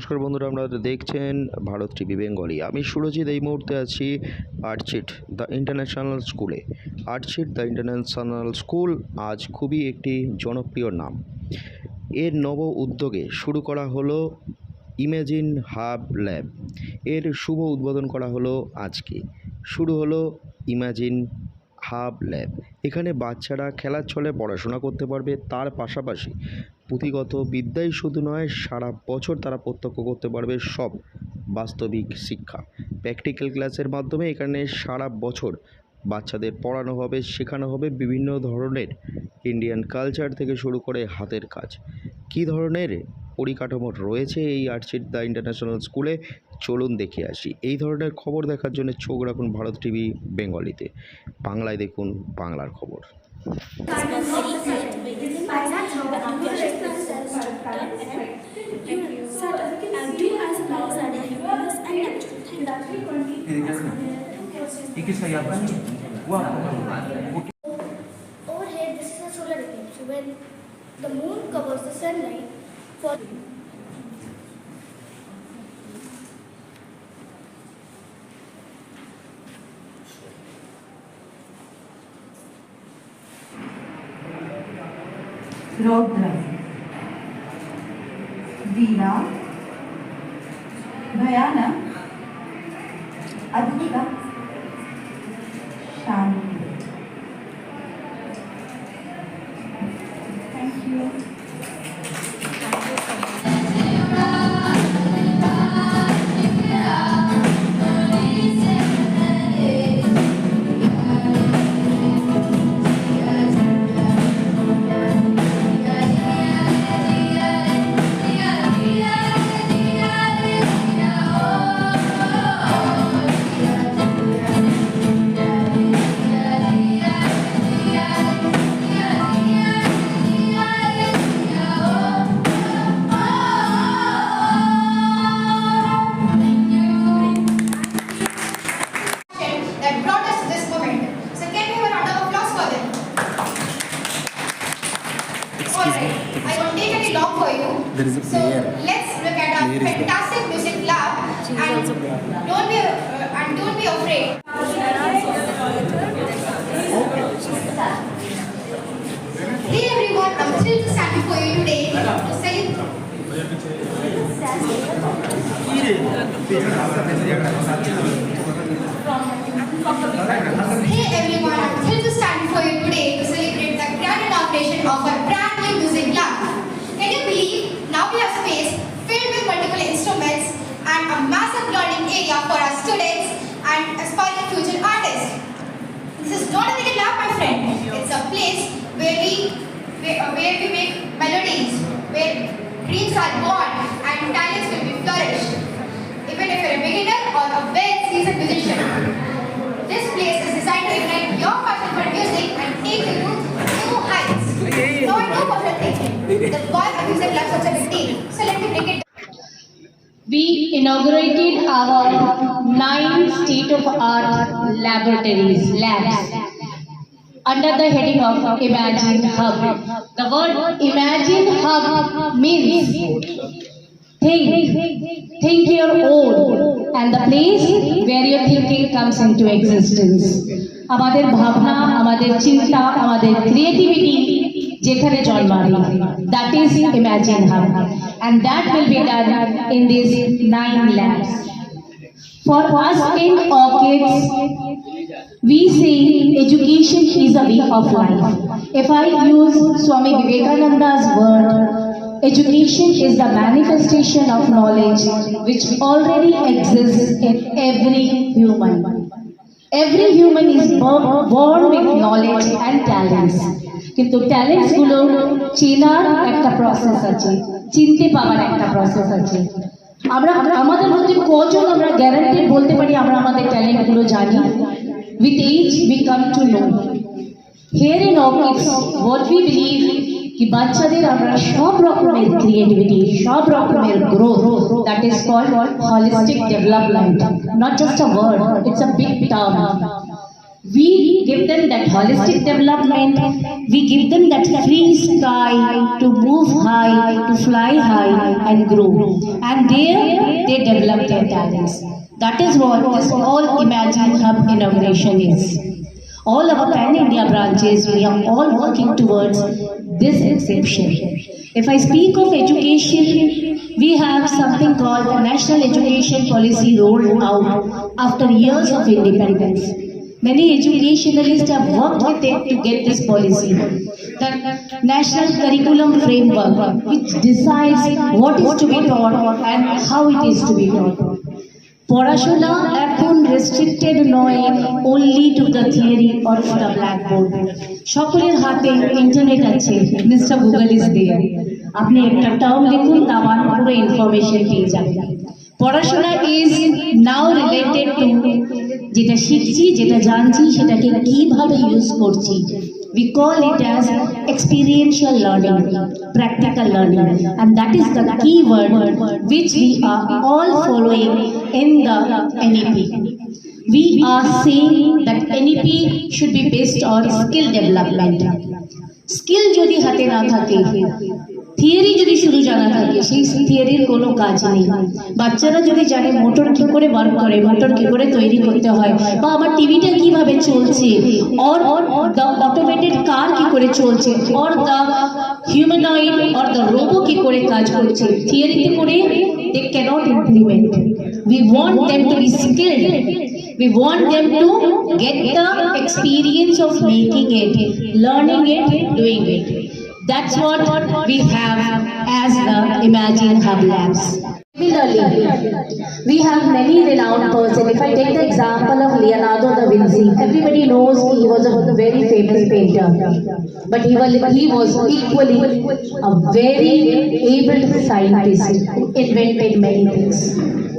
নমস্কার বন্ধুরা, আপনারা দেখছেন ভারত টিভি বেঙ্গলি। আমি সুরজিৎ, এই মুহূর্তে আছি আর্টচিট দ্য ইন্টারন্যাশনাল স্কুলে। আর্টচিট দ্য ইন্টারন্যাশনাল স্কুল আজ খুবই একটি জনপ্রিয় নাম। এর নব উদ্যোগে শুরু করা হলো ইমেজিন হাব ল্যাব। এর শুভ উদ্বোধন করা হলো আজকে। শুরু হলো ইমাজিন হাব ল্যাব। এখানে বাচ্চারা খেলার ছলে পড়াশোনা করতে পারবে, তার পাশাপাশি পুঁথিগত বিদ্যাই শুধু নয়, সারা বছর তারা প্রত্যক্ষ করতে পারবে সব বাস্তবিক শিক্ষা। প্র্যাকটিক্যাল ক্লাসের মাধ্যমে এখানে সারা বছর বাচ্চাদের পড়ানো হবে, শেখানো হবে বিভিন্ন ধরনের ইন্ডিয়ান কালচার থেকে শুরু করে হাতের কাজ। কী ধরনের পরিকাঠামো রয়েছে এই আর্চিট দ্য ইন্টারন্যাশনাল স্কুলে? চলুন দেখে আসি। এই ধরনের খবর দেখার জন্য চোখ রাখুন ভারত টিভি, বেঙ্গলিতে। বাংলায় দেখুন বাংলার খবর। the ambition process to and and do as as and this is a solar eclipse. When the moon covers the sunlight for रौद्र वीणा भयानक। Don't be uh, and don't be afraid. Everyone, I'm thrilled to stand you today to celebrate. Hey everyone, I'm thrilled to stand you today to celebrate the grand inauguration of our brand new music lab. Can you believe now we have space filled with multiple instruments and a massive learning area for our students and aspiring future artists. This is not a little lab, my friend. It's a place where we where, uh, where we make melodies, where dreams are born and talents will be flourished. Even if you're a beginner or a well-seasoned musician. This place is designed to ignite your passion for music and take you to new heights. No, I know what you're thinking. The boy of music loves we inaugurated our nine state-of-art laboratories, labs, under the heading of Imagine Hub. The word Imagine Hub means think, think your own, and the place where your thinking comes into existence. আমাদের ভাবনা আমাদের চিন্তা আমাদের creativity যেখানে জন্মাবে that is imagine hub and that will be done in these nine labs. For us in Orchids, we say education is a way of life. If I use Swami Vivekananda's word, education is the manifestation of knowledge which already exists in every human. Every human is bo- born with knowledge and talents. কিন্তু talents গুলো চেনার একটা process আছে চিনতে পাওয়ার একটা process আছে আমরা আমাদের মধ্যে কজন আমরা গ্যারান্টেড বলতে পারি আমরা আমাদের ট্যালেন্ট গুলো জানি with age we come to know here in office what we believe কি বাচ্চাদের আমরা সব রকমের ক্রিয়েটিভিটি সব রকমের growth that is called holistic development not just a word it's a big term We give them that holistic development. We give them that free sky to move high, to fly high and grow. And there they develop their talents. That is what this all Imagine Hub inauguration is. All our pan-India branches, we are all working towards this exception. If I speak of education, we have something called the National Education Policy rolled out after years of independence. Many educationalists have worked with it to get this policy. The National Curriculum Framework, which decides what is to be taught and how it is to be taught. পড়াশোনা এখন restricted নয় only to the theory or the blackboard সকলের হাতে internet আছে mister Google is there আপনি একটা term লিখুন তার পুরো ইনফরমেশন পেয়ে যাবেন পড়াশোনা ইজ নাও রিলেটেড টু যেটা শিখছি যেটা জানছি সেটাকে কিভাবে ইউজ করছি we call it as experiential learning practical learning and that is the key word which we are all following in the NEP we are saying that NEP should be based on skill development skill যদি হাতে না থাকে theory যদি শুধু জানা থাকে সেই থিওরির কোনো কাজ নেই। বাচ্চারা যদি জানে মোটর কি করে ওয়ার্ক করে মোটর কি করে তৈরি করতে হয় বা আমার টিভিটা কীভাবে চলছে অর দ্য অটোমেটেড কার কি করে চলছে or the humanoid or the robo কি করে কাজ করছে থিওরিতে করে they cannot implement we want them to be skilled We want them to get the experience of making it, learning it, doing it. That's what we have as the Imagine Hub Labs. Similarly, we have many renowned persons. If I take the example of Leonardo da Vinci, everybody knows he was a very famous painter. But he was, he was equally a very able scientist who invented many things.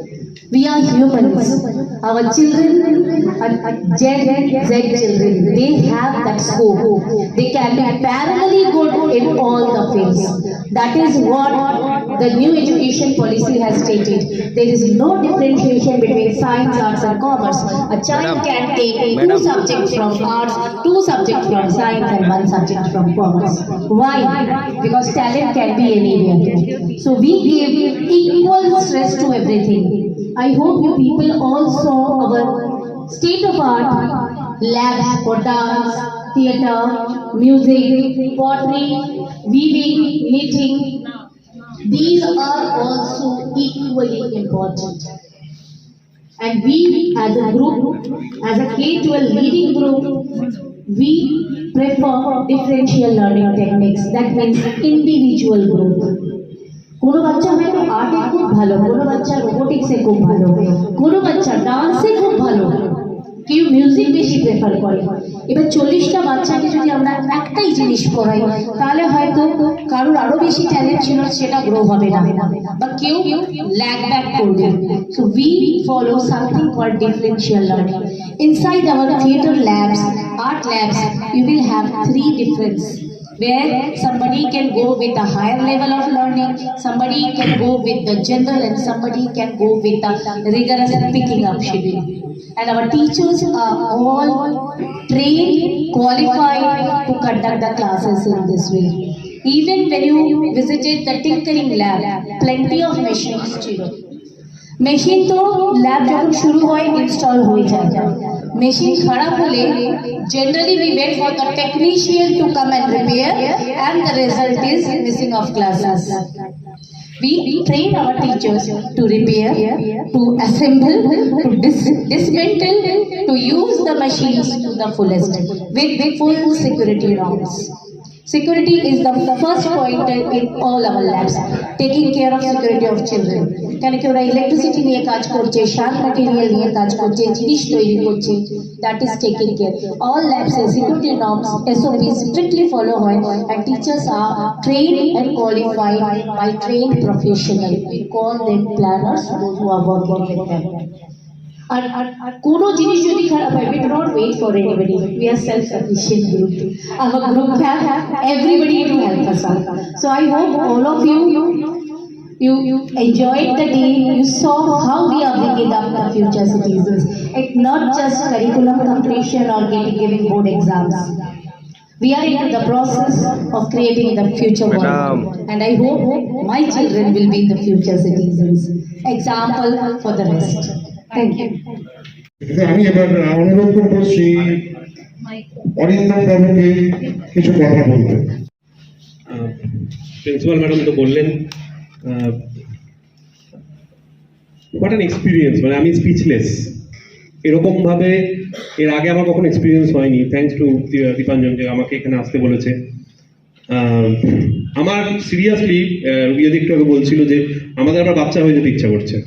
We are humans. Our children, are Gen Z children, they have that scope. They can be parallelly good in all the fields. That is what the new education policy has stated. There is no differentiation between science, arts, and commerce. A child can take two subjects from arts, two subjects from science, and one subject from commerce. Why? Because talent can be anywhere. So we give equal stress to everything. I hope you people all saw our state of art labs for dance, theatre, music, pottery, weaving, knitting. These are also equally important. And we as a group, as a K-12 leading group, we prefer differential learning techniques. That means individual group. কোনো বাচ্চা হয়তো আর্টে খুব ভালো, কোনো বাচ্চা রোবোটিক্সে খুব ভালো, কোনো বাচ্চা ডান্সে খুব ভালো। কেউ মিউজিক বেশি প্রেফার করে। এবার চল্লিশটা বাচ্চাকে যদি আমরা একটাই জিনিস পড়াই, তাহলে হয়তো কারোর আরও বেশি ট্যালেন্ট ছিল, সেটা গ্রো হবে না। বা কেউ ল্যাগ ব্যাক করবে। So we follow something call differential learning inside our theatre labs art labs you will have three difference where somebody can go with a higher level of learning, somebody can go with the general and somebody can go with the rigorous picking up schedule. And our teachers are all trained, qualified to conduct the classes in this way. Even when you visited the tinkering lab, plenty of machines too. Machine तो lab जब शुरू हो install हो जाएगा Machine kharab hole, generally we wait for the technician to come and repair and the result is missing of classes. We train our teachers to repair, to assemble, to dis dismantle, to use the machines to the fullest with, with full security norms. Security is the first point in all our labs, taking care of security of children. কেন কি ওরা electricity নিয়ে কাজ করছে sharp material নিয়ে কাজ করছে জিনিস তৈরি করছে that is taking care all labs a security norms SOP strictly follow হয় and teachers are train and qualified by train professional we call them planners those who are working with them আর আর আর কোনো জিনিস যদি খারাপ হয় we do not wait for anybody we are self sufficient group our group have everybody to help us out so i hope all of you You, you enjoyed the day, you saw how we are bringing up the future citizens. It's not just curriculum completion or getting, giving board exams. We are into the process of creating the future Madam. world. And I hope my children will be the future citizens. Example for the rest. Thank you. আমি এবার অনুরোধ করবো শ্রী অরিন্দম বাবুকে কিছু কথা বলতে principal madam তো বললেন হোয়াট অ্যান এক্সপিরিয়েন্স মানে আমি স্পিচলেস এরকম ভাবে এর আগে আমার কখনো এক্সপিরিয়েন্স হয়নি থ্যাঙ্কস টু দীপাঞ্জন যে আমাকে এখানে আসতে বলেছে। আমার সিরিয়াসলি রুবিয়া আগে বলছিল যে আমাদের আবার বাচ্চা হয়ে যেতে ইচ্ছা করছে।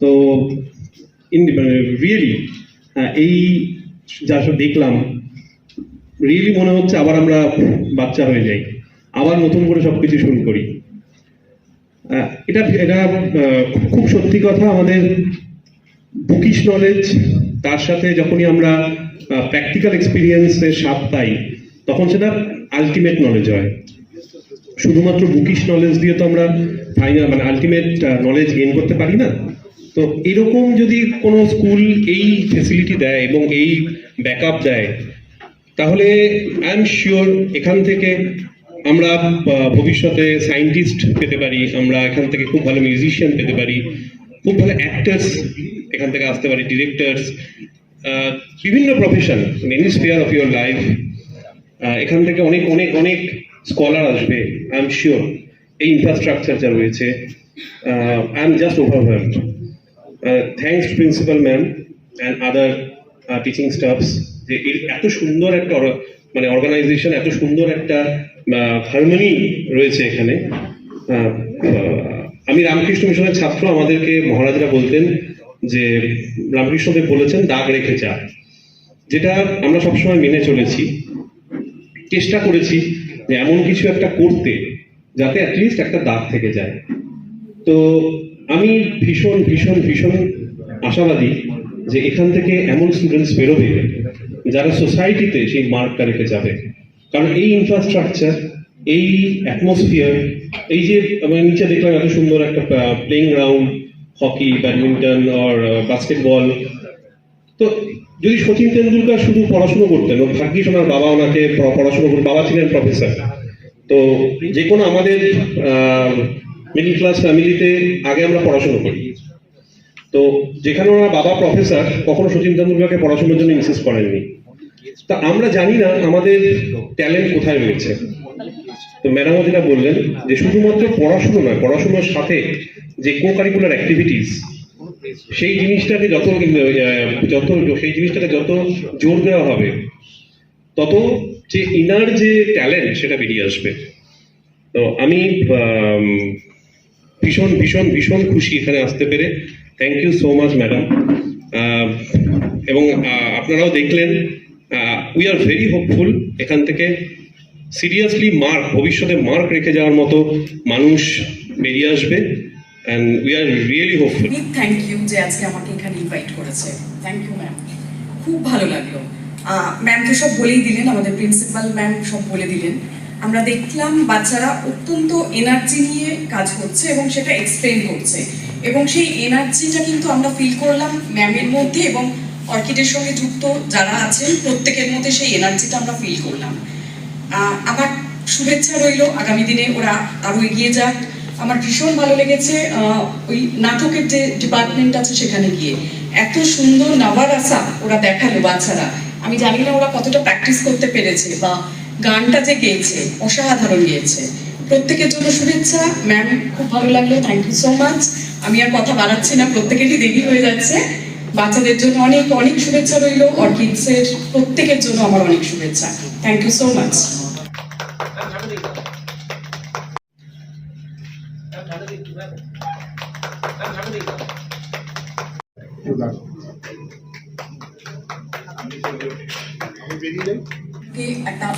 তো রিয়েলি এই যা সব দেখলাম রিয়েলি মনে হচ্ছে আবার আমরা বাচ্চা হয়ে যাই। আবার নতুন করে সবকিছু শুরু করি। এটা এটা খুব সত্যি কথা আমাদের বুকিশ নলেজ তার সাথে যখনই আমরা প্র্যাকটিক্যাল এক্সপিরিয়েন্সের স্বাদ পাই, তখন সেটা আলটিমেট নলেজ হয়। শুধুমাত্র বুকিশ নলেজ দিয়ে তো আমরা ফাইনাল মানে আলটিমেট নলেজ গেইন করতে পারি না। তো এরকম যদি কোনো স্কুল এই ফেসিলিটি দেয় এবং এই ব্যাকআপ দেয়, তাহলে আই এম শিওর এখান থেকে আমরা ভবিষ্যতে সায়েন্টিস্ট পেতে পারি, আমরা এখান থেকে খুব ভালো মিউজিশিয়ান পেতে পারি, খুব ভালো অ্যাক্টার্স এখান থেকে আসতে পারি ডিরেক্টরস বিভিন্ন profession any spare of your life এখান থেকে অনেক অনেক অনেক স্কলার আসবে আই এম শিওর এই ইনফ্রাস্ট্রাকচার যা রয়েছে I am just overwhelmed thanks principal ma'am and other teaching staffs যে এর এত সুন্দর একটা মানে অর্গানাইজেশন এত সুন্দর একটা হারমোনি রয়েছে এখানে। আমি রামকৃষ্ণ মিশনের ছাত্র, আমাদেরকে মহারাজরা বলতেন যে রামকৃষ্ণদেব বলেছেন, দাগ রেখে যা। যেটা আমরা সবসময় মেনে চলেছি। চেষ্টা করেছি যে এমন কিছু একটা করতে, যাতে অ্যাটলিস্ট একটা দাগ থেকে যায়। তো আমি ভীষণ ভীষণ ভীষণ আশাবাদী যে এখান থেকে এমন স্টুডেন্টস বেরোবে যারা সোসাইটিতে সেই মার্কটা রেখে যাবে। কারণ এই ইনফ্রাস্ট্রাকচার এই অ্যাটমসফিয়ার এই যে আমি নিচে দেখলাম এত সুন্দর একটা প্লেইং গ্রাউন্ড হকি ব্যাডমিন্টন আর বাস্কেটবল তো যদি সচিন তেন্ডুলকার শুধু পড়াশুনো করতেন ভাগ্যিস ওনার বাবা ওনাকে পড়াশুনো করতেন বাবা ছিলেন প্রফেসর তো যে কোনো আমাদের মিডল ক্লাস ফ্যামিলিতে আগে আমরা পড়াশুনো করি। তো যেখানে ওনার বাবা প্রফেসর কখনো সচিন তেন্ডুলকারকে পড়াশোনার জন্য ইনসিস্ট করেননি। তা আমরা জানি না আমাদের ট্যালেন্ট কোথায় রয়েছে। তো ম্যাডামও যেটা বললেন যে শুধুমাত্র পড়াশুনো নয়, পড়াশোনার সাথে যে কো কারিকুলার অ্যাক্টিভিটিস সেই জিনিসটাকে যত যত, সেই জিনিসটাকে যত জোর দেওয়া হবে, তত যে ইনার যে ট্যালেন্ট সেটা বেরিয়ে আসবে। তো আমি ভীষণ ভীষণ ভীষণ খুশি এখানে আসতে পেরে। Thank you so much madam এবং আপনারাও দেখলেন উই আর ভেরি হোপফুল এখান থেকে সিরিয়াসলি মার্ক ভবিষ্যতে মার্ক রেখে যাওয়ার মতো মানুষ বেরিয়ে আসবে and we are really hopeful thank you যে আজকে আমাকে এখানে ইনভাইট করেছে। থ্যাংক ইউ ম্যাম খুব ভালো লাগল। ম্যাম তো সব বলেই দিলেন, আমাদের প্রিন্সিপাল ম্যাম সব বলে দিলেন। আমরা দেখলাম বাচ্চারা অত্যন্ত এনার্জি নিয়ে কাজ করছে এবং সেটা এক্সপ্লেন করছে এবং সেই এনার্জিটা কিন্তু আমরা ফিল করলাম ম্যামের মধ্যে এবং অর্কিডের সঙ্গে যুক্ত যারা আছেন, প্রত্যেকের মধ্যে সেই এনার্জিটা আমরা ফিল করলাম। আমার শুভেচ্ছা রইল, আগামী দিনে ওরা আরও এগিয়ে যাক। আমার ভীষণ ভালো লেগেছে ওই নাটকের যে ডিপার্টমেন্ট আছে সেখানে গিয়ে। এত সুন্দর নাবারাসা ওরা দেখাল বাচ্চারা। আমি জানি না ওরা কতটা প্র্যাকটিস করতে পেরেছে বা গানটা যে গেয়েছে, অসাধারণ গিয়েছে। প্রত্যেকের জন্য শুভেচ্ছা। ম্যাম খুব ভালো লাগল। থ্যাংক ইউ সো মাচ আমি আর কথা বাড়াচ্ছি না। প্রত্যেকেরই দেরি হয়ে যাচ্ছে। বাচ্চাদের জন্য অনেক অনেক শুভেচ্ছা রইল অর্কিডসের প্রত্যেকের জন্য আমার অনেক শুভেচ্ছা। থ্যাংক ইউ সো মাচ একটা